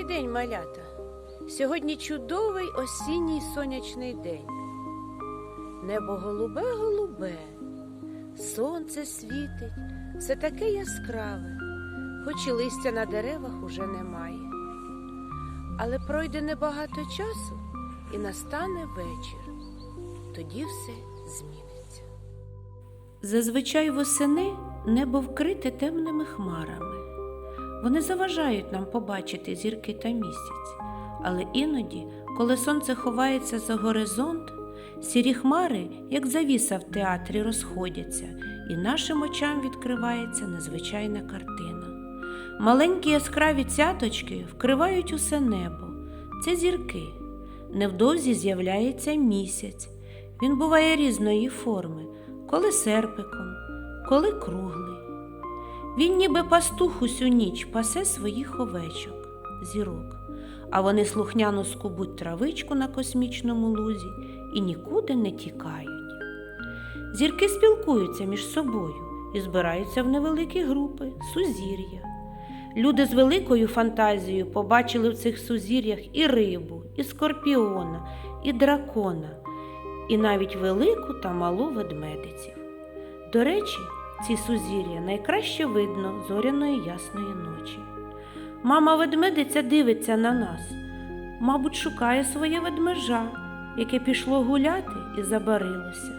Добрий день, малята. Сьогодні чудовий осінній сонячний день. Небо голубе, голубе, сонце світить, все таке яскраве, хоч і листя на деревах уже немає. Але пройде небагато часу і настане вечір. Тоді все зміниться. Зазвичай восени небо вкрите темними хмарами. Вони заважають нам побачити зірки та місяць, але іноді, коли сонце ховається за горизонт, сірі хмари, як завіса в театрі, розходяться, і нашим очам відкривається незвичайна картина. Маленькі яскраві цяточки вкривають усе небо. Це зірки. Невдовзі з'являється місяць. Він буває різної форми, коли серпиком, коли круглий. Він ніби пастух усю ніч пасе своїх овечок, зірок, а вони слухняно скубуть травичку на космічному лузі і нікуди не тікають. Зірки спілкуються між собою і збираються в невеликі групи, сузір'я. Люди з великою фантазією побачили в цих сузір'ях і рибу, і скорпіона, і дракона, і навіть велику та малу ведмедиців. До речі, ці сузір'я найкраще видно зоряної ясної ночі. Мама ведмедиця дивиться на нас, мабуть, шукає своє ведмежа, яке пішло гуляти і забарилося.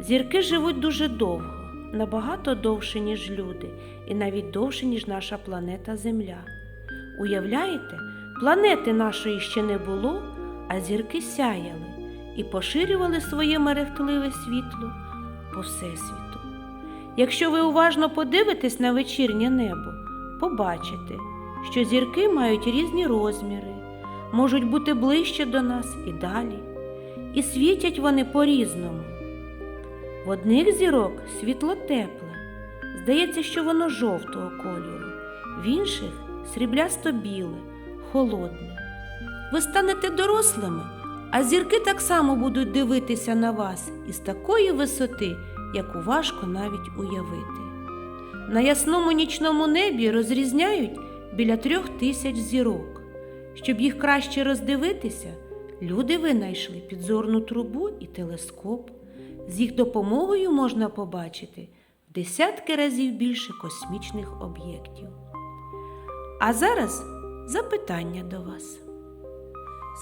Зірки живуть дуже довго, набагато довше, ніж люди, і навіть довше, ніж наша планета Земля. Уявляєте, планети нашої ще не було, а зірки сяяли і поширювали своє мерехтливе світло по всесвіту. Якщо ви уважно подивитесь на вечірнє небо, побачите, що зірки мають різні розміри, можуть бути ближче до нас і далі, і світять вони по-різному. В одних зірок світло тепле, здається, що воно жовтого кольору, в інших сріблясто біле, холодне. Ви станете дорослими, а зірки так само будуть дивитися на вас із такої висоти, яку важко навіть уявити. На ясному нічному небі розрізняють біля трьох тисяч зірок. Щоб їх краще роздивитися, люди винайшли підзорну трубу і телескоп. З їх допомогою можна побачити десятки разів більше космічних об'єктів. А зараз запитання до вас.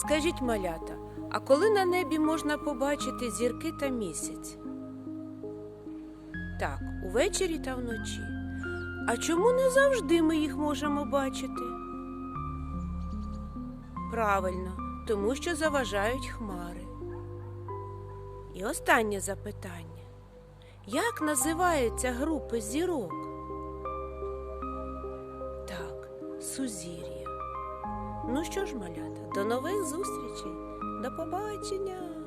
Скажіть, малята, а коли на небі можна побачити зірки та місяць? Так, увечері та вночі. А чому не завжди ми їх можемо бачити? Правильно, тому що заважають хмари. І останнє запитання. Як називаються групи зірок? Так, сузір'я. Ну що ж, малята, до нових зустрічей. До побачення!